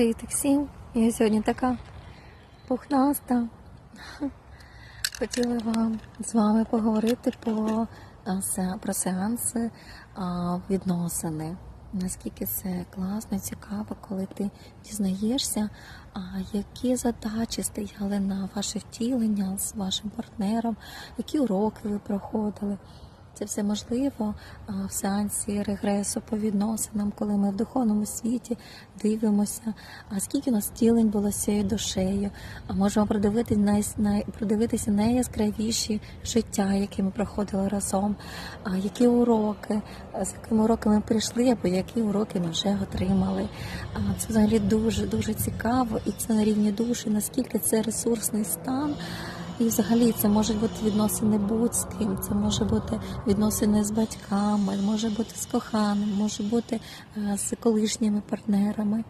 Привіт всім! Я сьогодні така пухнаста. Хотіла вам з вами поговорити по, а, се- про сеанси відносини. Наскільки це класно, цікаво, коли ти дізнаєшся, які задачі стояли на ваше втілення з вашим партнером, які уроки ви проходили. Це все можливо в сеансі регресу по відносинам, коли ми в духовному світі дивимося, а скільки у нас тілень було з цією душею, а можемо продивитися най, найяскравіші життя, які ми проходили разом, а які уроки, з якими уроками ми прийшли, або які уроки ми вже отримали. Це взагалі дуже дуже цікаво, і це на рівні душі, наскільки це ресурсний стан. І взагалі це можуть бути відносини будь з ким, це може бути відносини з батьками, може бути з коханим, може бути е, з колишніми партнерами.